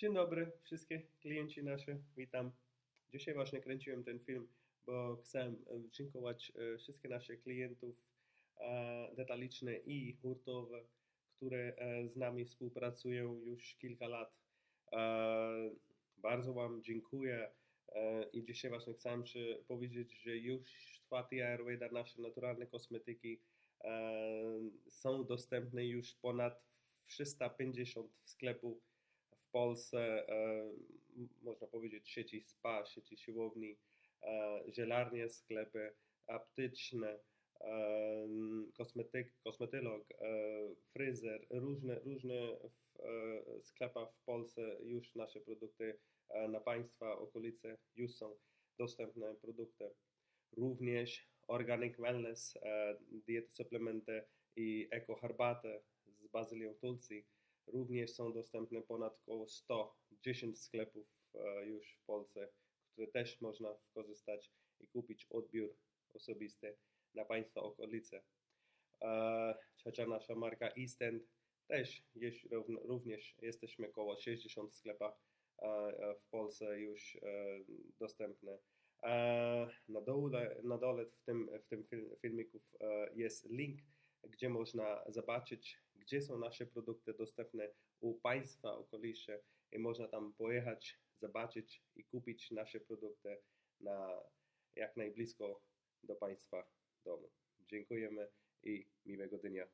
Dzień dobry, wszystkie klienci nasze, witam. Dzisiaj właśnie kręciłem ten film, bo chcę e, dziękować e, wszystkim naszych klientów e, detaliczne i hurtowe, które e, z nami współpracują już kilka lat. Bardzo Wam dziękuję i dzisiaj właśnie chciałem Ci powiedzieć, że już czwarty Ayurveda, nasze naturalne kosmetyki są dostępne już ponad 350 sklepów w Polsce, e, można powiedzieć sieci spa, sieci siłowni, e, żelarnie, sklepy apteczne, e, kosmetyk, kosmetolog, e, fryzer, różne, różne w, w Polsce już nasze produkty na Państwa okolice już są dostępne produkty. Również Organic Wellness, diety, suplementy i eko herbatę z bazylią tulsi również są dostępne ponad około 110 sklepów e, już w Polsce, które też można skorzystać i kupić odbiór osobisty na Państwa okolice. E, Trzecia nasza marka East End też jest, również jesteśmy około 60 sklepach e, w Polsce już dostępne. Na dole, na dole w tym, w tym fil- filmiku jest link, gdzie można zobaczyć, gdzie są nasze produkty dostępne u Państwa okolice i można tam pojechać, zobaczyć i kupić nasze produkty na jak najblisko do Państwa domu. Dziękujemy i miłego dnia.